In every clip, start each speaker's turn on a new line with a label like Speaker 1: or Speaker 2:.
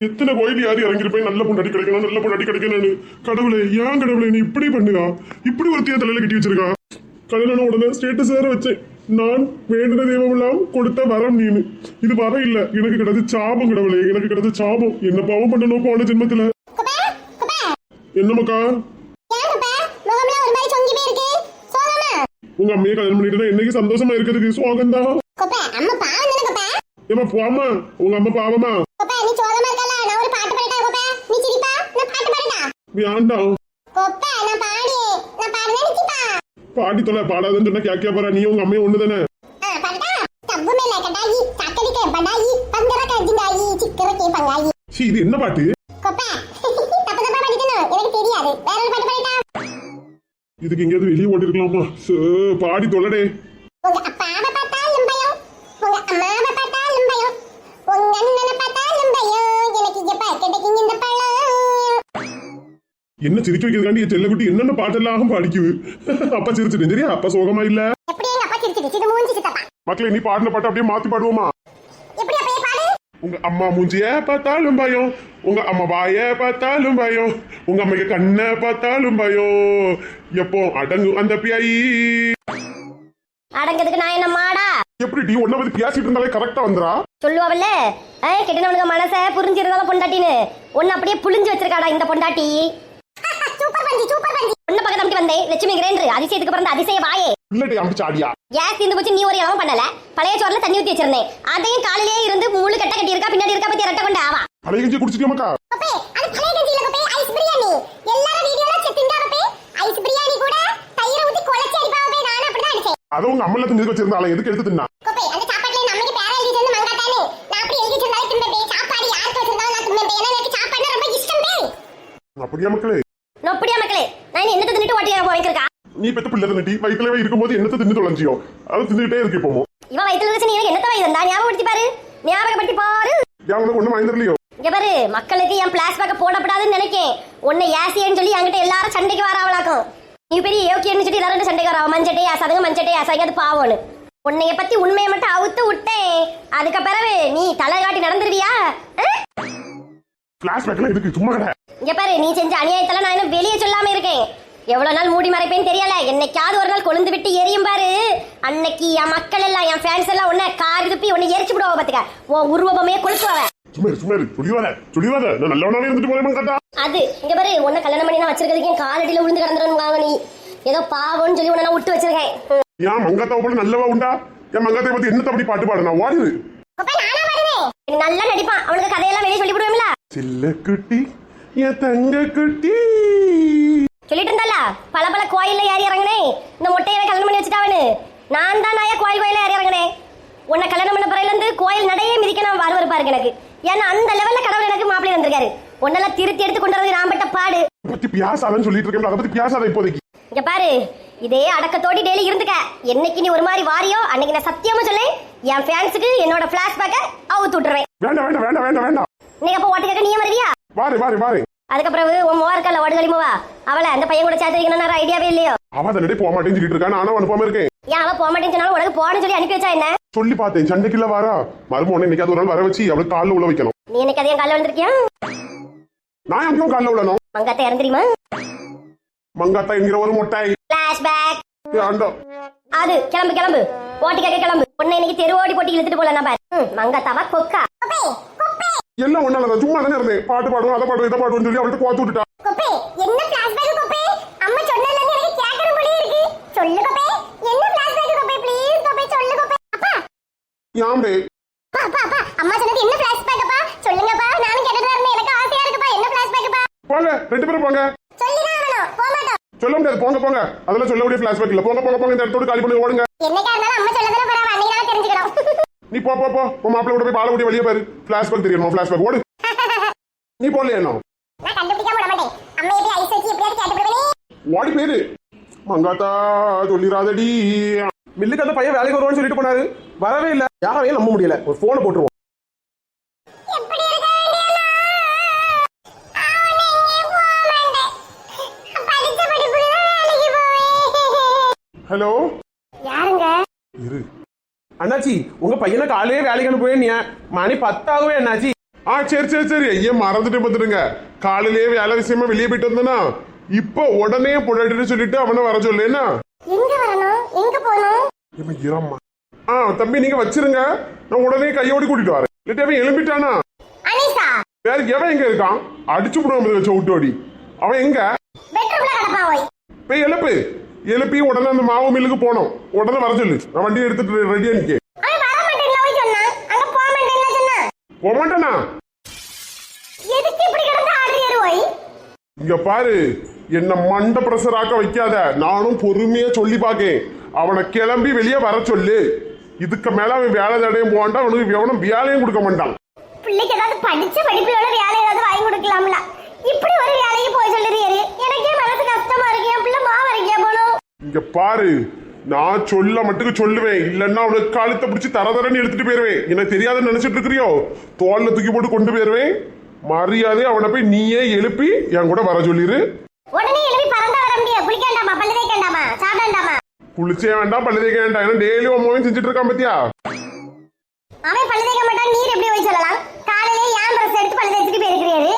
Speaker 1: எத்தனை கோயில் யாரு இறங்கிருப்பேன் நல்ல பொண்டாட்டி கிடைக்கணும் நல்ல பொண்டாட்டி கிடைக்கணும்னு. கடவுளே ஏன் கடவுளே நீ இப்படி பண்ணுதா இப்படி ஒருத்தைய தலையில கட்டி வச்சிருக்கா? கல்யாணம் உடனே ஸ்டேட்டஸ் வேற வச்சேன். நான் வேண்டின தெய்வமெல்லாம் கொடுத்த வரம் நீனு. இது வரம் இல்ல. எனக்கு கிடைச்ச சாபம் கடவுளே. எனக்கு கிடைச்ச சாபம். என்ன பாவம் பண்ணணும் போன ஜென்மத்துல? என்னமாக்கா
Speaker 2: சோகமா?
Speaker 1: உங்க அம்மையை கல்யாணம் பண்ணிட்டு இன்னைக்கு சந்தோஷமா இருக்கிறதுக்கு
Speaker 2: பாவம் தானே
Speaker 1: ஏமா போமா உங்க அம்மா பாவமா
Speaker 2: குப்பே நீ சோகமா இருக்கல நான் ஒரு பாட்டு பாடிட்டா குப்பே நீ சிரிப்பா நான் பாட்டு பாடிட்டா
Speaker 1: வேண்டாம்
Speaker 2: பாடி
Speaker 1: தொலை பாடாதுன்னு சொன்னா கேட்க போறா. நீ உங்க அம்மையும் ஒண்ணு தானே இது என்ன பாட்டு? இதுக்கு எங்கேயாவது வெளியே ஓட்டிருக்கலாமா பாடி தொலைடே.
Speaker 2: உங்க அப்பாவை பார்த்தாலும் பயம். உங்க அம்மாவை பார்த்தாலும் பயம் உங்க அண்ணனை பார்த்தாலும் பயம் எனக்கு எப்ப கிடைக்குங்க இந்த பழம்
Speaker 1: என்ன சிரிக்க வைக்கிறதுக்காண்டி என் செல்லக்குட்டி என்னென்ன பாட்டெல்லாம் பாடிக்குது? அப்பா சிரிச்சிட்டேன் சரியா? அப்பா சோகமா இல்ல?
Speaker 2: சிரிச்சிட்டு
Speaker 1: மக்களே நீ பாடின பாட்டு அப்படியே மாத்தி பாடுவோமா? உங்க அம்மா மூஞ்சிய பார்த்தாலும் பயம். உங்க அம்மா வாய பார்த்தாலும் பயம். உங்க அம்மைக்கு கண்ணை பார்த்தாலும் பயம். எப்போ அடங்கும் அந்த பியாயி
Speaker 3: அடங்கிறதுக்கு நான் என்ன மாடா?
Speaker 1: எப்படி டி ஒன்ன பத்தி பேசிட்டு இருந்தாலே கரெக்டா வந்துடா
Speaker 3: சொல்லுவாவில்ல? ஏய் கெட்டினவனுக்கு மனசை புரிஞ்சிருந்தாலும் பொண்டாட்டின்னு. ஒன்னு அப்படியே புளிஞ்சு வச்சிருக்காடா இந்த பொண்டாட்டி.
Speaker 2: பஞ்சி சூப்பர் பஞ்சி
Speaker 3: ஒன்ன பக்கத்து அப்படி வந்தேன் லட்சுமி கிரேன்று அதிசயத்துக்கு பிறந்த அதிசய வாயே.
Speaker 1: இல்லடி அம்பிச்சு ஆடியா?
Speaker 3: கேஸ் தீர்ந்து போச்சு நீ ஒரு இளவும் பண்ணல. பழைய சோறுல தண்ணி ஊத்தி வச்சிருந்தேன். அதையும் காலையிலேயே இருந்து முழு கட்ட கட்டி இருக்கா பின்னாடி இருக்கா பத்தி ரெட்ட கொண்டு ஆவா.
Speaker 1: பழைய கஞ்சி குடிச்சிட்டியாமாக்கா
Speaker 2: அப்பே அது பழைய கஞ்சி இல்ல அப்பே ஐஸ் பிரியாணி. எல்லாரும் வீடியோல செத்திண்டா அப்பே. ஐஸ் பிரியாணி கூட தயிர ஊத்தி குழச்சி அடிப்பா அப்பே நான் அப்படிதான் அடிச்சேன்
Speaker 1: அதை உங்க அம்மல தின்னு வச்சிருந்தால எதுக்கு எடுத்து தின்னா?
Speaker 2: அப்பே அந்த சாப்பாட்டுல நம்மளுக்கு பேர எழுதி வந்து மங்காட்டானே நான் அப்படி எழுதி வச்சிருந்தாலும் திம்பே சாப்பாடு யாருக்கு வச்சிருந்தாலும் நான் திம்பே ஏன்னா எனக்கு சாப்பாடுனா ரொம்ப இஷ்டம் பே.
Speaker 1: அப்படியா மக்களே?
Speaker 3: நொப்படியா மக்களே? நான் என்னத்தை தின்னுட்டு ஓட்டி போய்க்கிருக்கா
Speaker 1: நீ பெத்த பிள்ளை நட்டி. வயிற்றுலவே இருக்கும்போது என்னத்தை தின்னு தொலைஞ்சியோ? அதை தின்னுட்டே இருக்கு இப்போ
Speaker 3: இவன் வயித்துல வச்சு நீ என்னத்த வயது இருந்தா ஞாபகப்படுத்தி பாரு. ஞாபகப்படுத்தி பாரு.
Speaker 1: உனக்கு ஒண்ணும் வாய்ந்திரலையோ
Speaker 3: இங்க பாரு மக்களுக்கு என் பிளாஸ்பேக்க போடப்படாதுன்னு நினைக்கேன். உன்னை ஏசியன்னு சொல்லி என்கிட்ட எல்லாரும் சண்டைக்கு வராவளாக்கும். நீ பெரிய யோக்கியன்னு சொல்லி எல்லாரும் சண்டைக்கு வரா மஞ்சட்டே அசதுங்க மஞ்சட்டே அசைங்க அது பாவம்னு உன்னைய பத்தி உண்மையை மட்டும் அவுத்து விட்டேன். அதுக்கு பிறகு நீ தலை காட்டி நடந்துருவியா? ஆ?
Speaker 1: பிளாஷ்பேக்லாம் இருக்கு சும்மா கடை.
Speaker 3: இங்க பாரு நீ செஞ்ச அநியாயத்தெல்லாம் நான் இன்னும் வெளியே சொல்லாம இருக்கேன். எவ்வளவு நாள் மூடி மறைப்பேன்னு தெரியல. என்னைக்காவது ஒரு நாள் கொழுந்து விட்டு எரியும் பாரு. அன்னைக்கு என் மக்கள் எல்லாம் என் ஃபேன்ஸ் எல்லாம் உன்னை கார் துப்பி உன்னை எரிச்சு விடுவா பாத்துக்க. உன் உருவமே கொளுத்துவவ.
Speaker 1: சும்மா இரு, சும்மா இரு. சொல்லிவாத சொல்லிவாத நான் நல்லவனாவே இருந்துட்டு போறேன் கேட்டா
Speaker 3: அது இங்க பாரு உன்னை கல்யாணம் பண்ணி நான் வச்சிருக்கிறதுக்கு என் காலடியில விழுந்து கிடந்துரும் வாங்க நீ. ஏதோ பாவம்னு சொல்லி உன்னை நான் விட்டு வச்சிருக்கேன். ம்.
Speaker 1: ஏன் மங்காத்தாவை போல நல்லவா உண்டா? என் மங்காத்தை பத்தி என்ன அப்படி பாட்டு பாடு நான் ஓடிடு
Speaker 2: அப்பே நானா பாடுவேன்.
Speaker 3: நீ நல்லா நடிப்பான். அவனுக்கு கதையெல்லாம் வெளியே சொல்லி விடுவேன்ல
Speaker 1: சில்ல குட்டி என் தங்க குட்டி
Speaker 3: சொல்லிட்டு இருந்தால பல பல கோயில்ல ஏறி இறங்கினே இந்த மொட்டையை கல்யாணம் பண்ணி வச்சுட்டாவனு நான் தான் நாயா கோயில் கோயில ஏறி இறங்கினேன் உன்னை கல்யாணம் பண்ண பிறகுல இருந்து கோயில் நடையே மிதிக்க நான் வருவாரு பாருங்க எனக்கு. ஏன்னா அந்த லெவல்ல கடவுள் எனக்கு மாப்பிள்ளை வந்திருக்காரு. உன்னெல்லாம் திருத்தி எடுத்து கொண்டு வரது நான் பட்ட பாடு.
Speaker 1: பத்தி பியாசாதன்னு சொல்லிட்டு இருக்கேன் அதை பத்தி பியாசாத இப்போதைக்கு?
Speaker 3: இங்க பாரு இதே அடக்கத்தோடி டெய்லி இருந்துக்க. என்னைக்கு நீ ஒரு மாதிரி வாரியோ அன்னைக்கு நான் சத்தியமா சொல்லேன் என் ஃபேன்ஸுக்கு என்னோட பிளாஷ்பேக்க அவுத்து விட்டுருவேன்
Speaker 1: வேண்டாம் வேண்டாம் வேண்டாம் வேண்டாம் வேண்டாம்.
Speaker 3: இன்னைக்கு அப்போ ஓட்டு கேட்க நீயே வருவியா
Speaker 1: வாரு வாரு வாரு
Speaker 3: அதுக்கப்புறம் உன் மோவா இருக்கல ஓடுதலி மூவா அவளை அந்த பையன் கூட சேர்த்து வைக்கணும்னு ஐடியாவே இல்லையோ?
Speaker 1: அவ தன்னடி போக மாட்டேன்னு சொல்லிட்டு இருக்கா நானும் அனுப்பாம இருக்கேன்.
Speaker 3: ஏன் அவ போக மாட்டேன்னு சொன்னாலும் உனக்கு போன்னு சொல்லி அனுப்பி வச்சா என்ன?
Speaker 1: சொல்லி பார்த்தேன். சண்டைக்குள்ள வாரா. மருமகனை இன்னைக்கு ஒரு நாள் வர வச்சு அவளுக்கு காலில் உள்ள வைக்கணும்.
Speaker 3: நீ எனக்கு அதையும் காலைல வந்திருக்கியா
Speaker 1: நான் எங்கேயும் காலில் உள்ளனும்
Speaker 3: மங்காத்த இறந்து தெரியுமா?
Speaker 1: மங்காத்தா என்கிற ஒரு மொட்டாய்
Speaker 3: பிளாஷ்பேக்
Speaker 1: அண்டா
Speaker 3: அது கிளம்பு கிளம்பு. ஓட்டி கேட்க கிளம்பு. உன்னை இன்னைக்கு தெரு ஓடி போட்டி இழுத்துட்டு போல நம்ம மங்காத்தாவா கொக்கா?
Speaker 1: எல்லாம் ஒன்னால தான் சும்மா தானே இருந்தேன்? பாட்டு பாடுவோம் அதை பாடுவோம் இதை பாடுவோம்னு சொல்லி அவள்கிட்ட கோத்து விட்டுட்டா.
Speaker 2: என்ன குப்பே? அம்மா சொல்லு என்ன சொல்லு சொன்னது என்ன பிளாஷ்பேக் அப்பா? சொல்லுங்கப்பா நானும் கேட்டுட்டு இருந்தேன். எனக்கு ஆசையா இருக்குப்பா என்ன பிளாஷ்பேக் அப்பா?
Speaker 1: போங்க ரெண்டு பேரும் போங்க.
Speaker 2: சொல்லிதான் ஆகணும் போக மாட்டோம்.
Speaker 1: சொல்ல முடியாது போங்க போங்க. அதெல்லாம் சொல்ல முடியாது பிளாஷ்பேக் இல்ல. போங்க போங்க போங்க இந்த இடத்தோட காலி பண்ணி ஓடுங்க.
Speaker 2: என்னைக்கா இருந்தாலும் அம்மா சொல்லதானே பரவாயில்ல அன்னைக்கு நாள் தெரிஞ்சுக்கணும்
Speaker 1: நீ போ போ போ. உன் மாப்பிள்ளை கூட போய் பால ஊட்டி வெளியே பாரு. பிளாஷ்பேக் தெரியணும்? பிளாஷ்பேக் ஓடு. நீ போடல என்ன?
Speaker 2: நான் கண்டுபிடிக்காம விட மாட்டேன். அம்மா எப்படி ஐஸ் வச்சு எப்படியாவது கேட்டு விடுவேனே
Speaker 1: ஓடி பேரு மங்காத்தா சொல்லிராதடி. மில்லுக்கு அந்த பையன் வேலைக்கு வருவான்னு சொல்லிட்டு போனாரு. வரவே இல்ல. யாரையும் நம்ப முடியல. ஒரு போனை போட்டுருவோம். ஹலோ
Speaker 2: யாருங்க?
Speaker 1: இரு.
Speaker 4: அண்ணாச்சி உங்க பையனை காலையே வேலைக்கு அனுப்புவேன் மணி பத்தாகவே அண்ணாச்சி.
Speaker 1: ஆ சரி சரி சரி. ஐயா மறந்துட்டு பார்த்துடுங்க காலையிலேயே வேலை விஷயமா வெளியே போயிட்டு வந்தேனா? இப்போ உடனே பொண்டாட்டிட்டு சொல்லிட்டு அவனை வர சொல்லேன்னா
Speaker 2: எங்க வரணும்? எங்க போகணும்?
Speaker 1: இவன் இரம்மா ஆ தம்பி நீங்க வச்சிருங்க. நான் உடனே கையோடி கூட்டிட்டு வரேன். இல்லாட்டி அவன் எழும்பிட்டானா?
Speaker 2: அனிஷா!
Speaker 1: வேற எவன் எங்க இருக்கான்? அடிச்சு விடுவான் வச்ச விட்டோடி அவன் எங்க?
Speaker 2: பெட்ரூம்ல
Speaker 1: போய் எழுப்பு. எழுப்பி உடனே அந்த மாவு மில்லுக்கு போனோம் உடனே வர சொல்லு நான் வண்டியை எடுத்துட்டு ரெடியா நிக்க
Speaker 2: போக
Speaker 1: மாட்டானா இங்க பாரு என்ன மண்ட பிரஷர் ஆக்க வைக்காத நானும் பொறுமையா சொல்லி பாக்கேன் அவனை கிளம்பி வெளியே வர சொல்லு இதுக்கு மேல அவன் வேலை தடையும் போவான்டா அவனுக்கு எவனும் வேலையும் கொடுக்க மாட்டான்
Speaker 2: பிள்ளைக்கு ஏதாவது படிச்ச படிப்போட வேலை ஏதாவது வாங்கி கொடுக்கலாம்ல இப்படி ஒரு வேலைக்கு போய் சொல்லுறியரு எனக்கே மனசு கஷ்டமா இருக்கு என் பிள்ளை மாவு அரைக்க போகணும்
Speaker 1: இங்க பாரு நான் சொல்ல மட்டுக்கு சொல்லுவேன். இல்லன்னா அவனுக்கு காலத்தை பிடிச்சி தர தரன்னு எடுத்துட்டு போயிருவேன். எனக்கு தெரியாதுன்னு நினைச்சிட்டு இருக்கிறியோ? தோல்ல தூக்கி போட்டு கொண்டு போயிருவேன். மரியாதை அவனை போய் நீயே எழுப்பி என் கூட வர சொல்லிரு.
Speaker 2: உடனே எழுப்பி பறந்தா வர முடியாது குளிக்காண்டாமா பல்லு தேய்க்காண்டாமா சாப்பிடாண்டாமா
Speaker 1: குளிச்சே வேண்டாம் பல்லு தேய்க்க வேண்டாம். ஏன்னா டெய்லி உன் செஞ்சுட்டு இருக்கான் பத்தியா?
Speaker 2: அவன் பல்லு தேய்க்க மாட்டான். நீர் எப்படி போய் சொல்லலாம்? காலையிலே ஏன் பிரஸ் எடுத்து பல்லு தேய்ச்சிட்டு போயிருக்கிறீரு?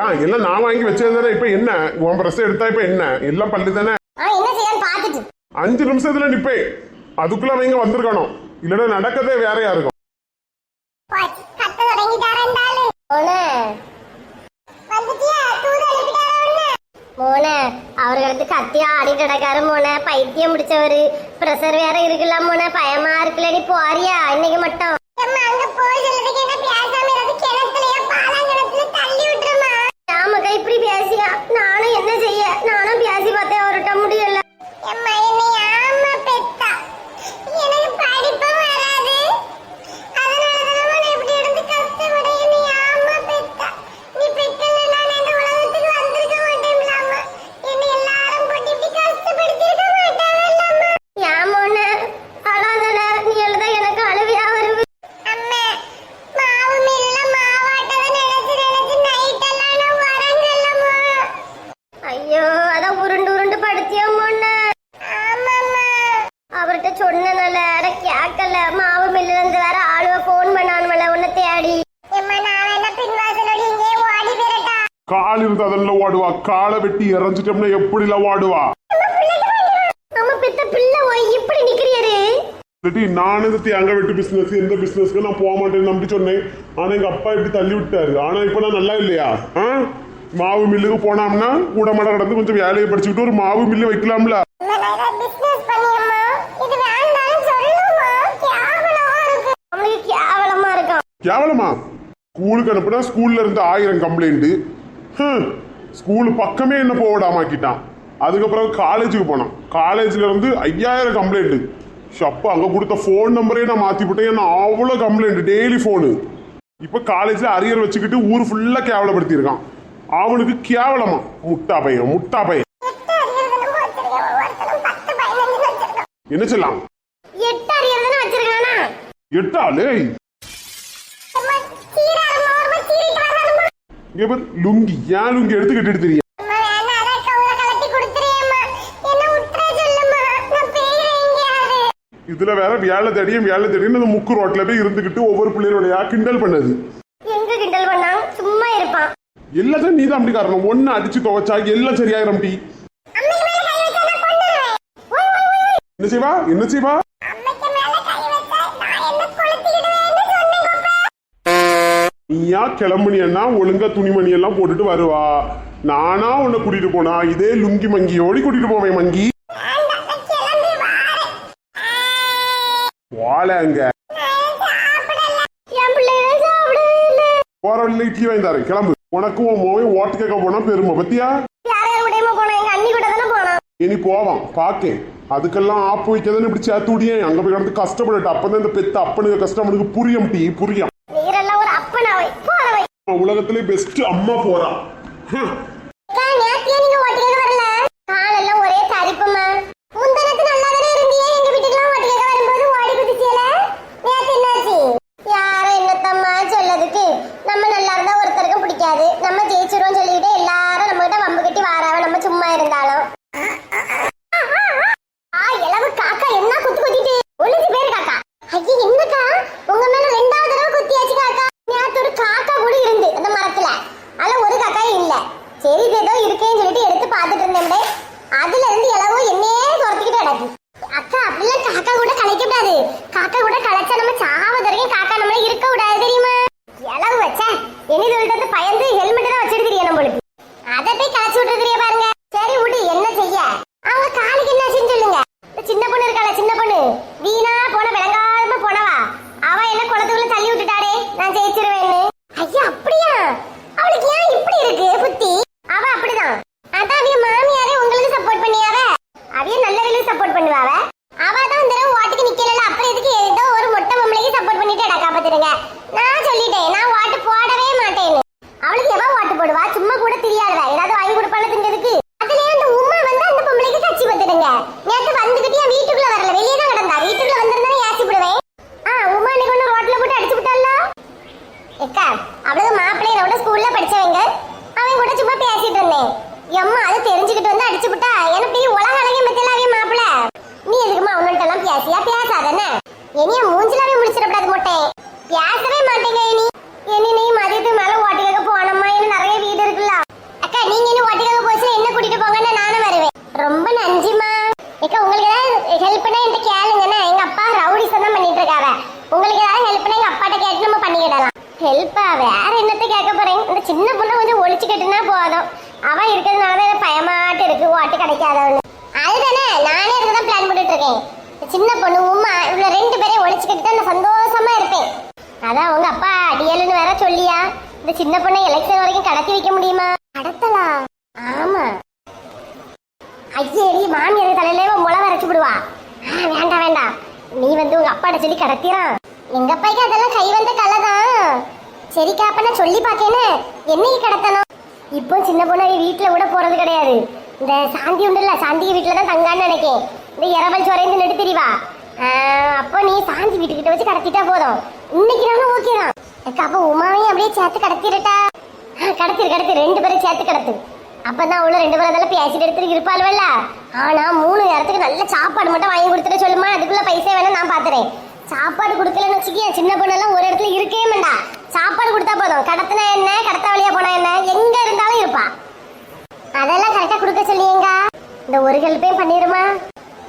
Speaker 1: ஏன் எல்லாம் நான் வாங்கி வச்சது இப்ப என்ன? உன் பிரஸ் எடுத்தா இப்ப என்ன? எல்லாம் பல்லு தானே?
Speaker 2: அவன் என்ன செய்யான்னு பார்த்துட்டு.
Speaker 1: அஞ்சு நிமிஷத்துல நிப்பேன் அதுக்குள்ள அவங்க வந்திருக்கணும். இல்லைன்னா நடக்கதே வேறையா இருக்கும்.
Speaker 2: கத்த தொடங்கிட்டாரண்டாலு மோனே. வந்துட்டியா? தூது அனுப்பிட்டாரா மோனே அவர்களுக்கு கத்தியா ஆடிட்டு நடக்காரு மோனே. பைத்தியம் முடிச்சவரு பிரஷர் வேற இருக்குல்ல மோனே. பயமா இருக்குல்ல. நீ போறியா? இன்னைக்கு மட்டும். அவர்கிட்ட சொன்னனால அட கேட்கல மாவு மில்லுல இருந்து வேற ஆளுவ போன் பண்ணானுவல உன்னை தேடி.
Speaker 1: கால் இருந்து அதன்ல ஓடுவா. காலை வெட்டி இறஞ்சிட்டோம்னா ஓடுவா?
Speaker 2: இப்படி நிக்கிறியரு?
Speaker 1: இல்லாட்டி நான் இந்த அங்க வெட்டு பிசினஸ் எந்த பிசினஸ்க்கு நான் போக மாட்டேன்னு நம்பி சொன்னேன். ஆனா எங்க அப்பா இப்படி தள்ளி விட்டாரு. ஆனா இப்ப நான் நல்லா இல்லையா? மாவு மில்லுக்கு போனோம்னா கூட மாட கடந்து கொஞ்சம் வேலையை படிச்சுக்கிட்டு ஒரு மாவு மில்லு வைக்கலாம்ல.
Speaker 2: இது கேவலமா இருக்கும்
Speaker 1: கேவலமா ஸ்கூலுக்கு அனுப்புனா ஸ்கூல்ல இருந்து ஆயிரம் கம்ப்ளைண்ட் ஸ்கூல் பக்கமே என்ன போடாமாக்கிட்டான். அதுக்கப்புறம் காலேஜுக்கு போனான். காலேஜ்ல இருந்து ஐயாயிரம் கம்ப்ளைண்ட் அப்போ அங்க கொடுத்த ஃபோன் நம்பரே நான் மாத்தி போட்டேன் ஏன்னா அவ்வளோ கம்ப்ளைண்ட் டெய்லி ஃபோனு இப்போ காலேஜ்ல அரியர் வச்சுக்கிட்டு ஊர் ஃபுல்லா கேவலப்படுத்தியிருக்கான். அவனுக்கு கேவலமா. முட்டா பையன் முட்டா பையன். என்ன சொல்லலாம்
Speaker 2: எட்டு அறியறதுன்னு வச்சிருக்கானா?
Speaker 1: எட்டாலே இங்க பாரு, லுங்கி. ஏன் லுங்கி எடுத்து கட்டிட்டு தெரியும் இதுல வேற வேலை தேடியும் வேலை தேடியும் அந்த முக்கு ரோட்ல போய் இருந்துகிட்டு ஒவ்வொரு பிள்ளைகளுடைய கிண்டல் பண்ணது.
Speaker 2: எங்க கிண்டல் பண்ணான்? சும்மா இருப்பான்.
Speaker 1: எல்லாத்தையும் நீ தான் அப்படி காரணம். ஒன்னு அடிச்சு துவைச்சா எல்லாம் சரியாயிரம் டி என்ன செய்வா? என்ன செய்வா? நீயா கிளம்புனியன்னா ஒழுங்கா துணிமணி எல்லாம் போட்டுட்டு வருவா. நானா உன்னை கூட்டிட்டு போனா இதே லுங்கி மங்கி ஓடி கூட்டிட்டு போவேன் மங்கி.
Speaker 2: வாழங்க
Speaker 1: போற வழியில இட்லி வாங்கி தரேன். கிளம்பு. உனக்கும் உன் மோவை ஓட்டு கேட்க போனா பெருமை பத்தியா
Speaker 2: யார் யார் கூடயுமா போனோம் எங்க அண்ணி கூட தானே போனோம்
Speaker 1: இனி போவான் பாக்கேன். அதுக்கெல்லாம் ஆப்பு வைக்கதானே இப்படி சேர்த்து விடியேன் அங்க போய் கிடந்து கஷ்டப்படட்டு அப்பதான் இந்த பெத்த அப்பனுக்கு கஷ்டம் அவனுக்கு புரியும் டீ புரியும். உலகத்திலே பெஸ்ட் அம்மா போறா.
Speaker 2: ஹெல்ப்பா வேற என்னத்தை கேட்க போறேன் இந்த சின்ன பொண்ணை கொஞ்சம் ஒழிச்சு கட்டுனா போதும். அவ இருக்கிறதுனால தான் பயமாட்டு இருக்கு ஓட்டு கிடைக்காதவன்னு அதுதானே நானே தான் பிளான் பண்ணிட்டு இருக்கேன் சின்ன பொண்ணு உமா இவ்வளவு ரெண்டு பேரையும் ஒழிச்சு கட்டி நான் சந்தோஷமா இருப்பேன். அதான் உங்க அப்பா அடியலுன்னு வேற சொல்லியா? இந்த சின்ன பொண்ணை எலெக்ஷன் வரைக்கும் கடத்தி வைக்க முடியுமா? கடத்தலாம். ஆமா. ஐயேடி மாமியார் தலையில முளை வரைச்சு விடுவா. வேண்டாம் வேண்டாம். நீ வந்து உங்க அப்பாட்ட சொல்லி கடத்திறான் எங்க அப்பாய்க்கு அதெல்லாம் கை வந்த கலைதான். சரிக்கா அப்ப நான் சொல்லி பாக்கேன்னு என்னைக்கு கடத்தணும். இப்போ சின்ன பொண்ணு வீட்டில் கூட போறது கிடையாது. இந்த சாந்தி உண்டுல்ல சாந்தி வீட்டில் தான் தங்கான்னு நினைக்கேன். இந்த இரவல் சோரைந்து நெடு தெரியவா அப்போ நீ சாந்தி வீட்டுக்கிட்ட வச்சு கடத்திட்டா போதும். இன்னைக்கு நானும் ஓகே தான். அக்கா உமாவையும் அப்படியே சேர்த்து கடத்திடட்டா? ஆ, கடத்திரு கடத்திரு. ரெண்டு பேரும் சேர்த்து கடத்து. அப்பதான் அவளும் ரெண்டு பேரும் அதெல்லாம் பேசிட்டு எடுத்துட்டு இருப்பாள்வல்ல. ஆனா மூணு நேரத்துக்கு நல்ல சாப்பாடு மட்டும் வாங்கி கொடுத்துட்டு சொல்லுமா. அதுக்குள்ள பைசா வேணா நான் பாத்துறேன். சாப்பாடு கொடுக்கலன்னு வச்சுக்கிய சின்ன பொண்ணெல்லாம் ஒரு இடத்துல இருக்கவே மாட்டா. சாப்பாடு கொடுத்தா போதும். கடத்தினா என்ன? கடத்த வழியா போனா என்ன? எங்க இருந்தாலும் இருப்பா. அதெல்லாம் கரெக்டா கொடுக்க சொல்லியேங்க. இந்த ஒரு ஹெல்ப்பையும் பண்ணிருமா?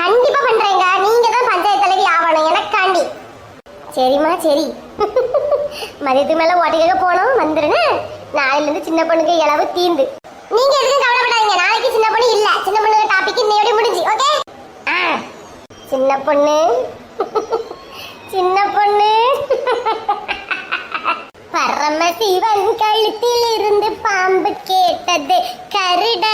Speaker 2: கண்டிப்பா பண்றேங்க. நீங்க தான் பஞ்சாயத்து தலைவி ஆகணும். எனக்காண்டி. சரிம்மா சரி. மதியத்துக்கு மேல ஓட்டிக்காக போனோம் வந்துருன்னு நாளையில இருந்து சின்ன பொண்ணுக்கு இளவு தீந்து. நீங்க எதுக்கும் கவலைப்படாதீங்க. நாளைக்கு சின்ன பொண்ணு இல்ல. சின்ன பொண்ணுக்கு டாபிக் இன்னையோட முடிஞ்சு. ஓகே சின்ன பொண்ணு சின்ன பொண்ணு பரமசிவன் பாம்பு கேட்டது. கருட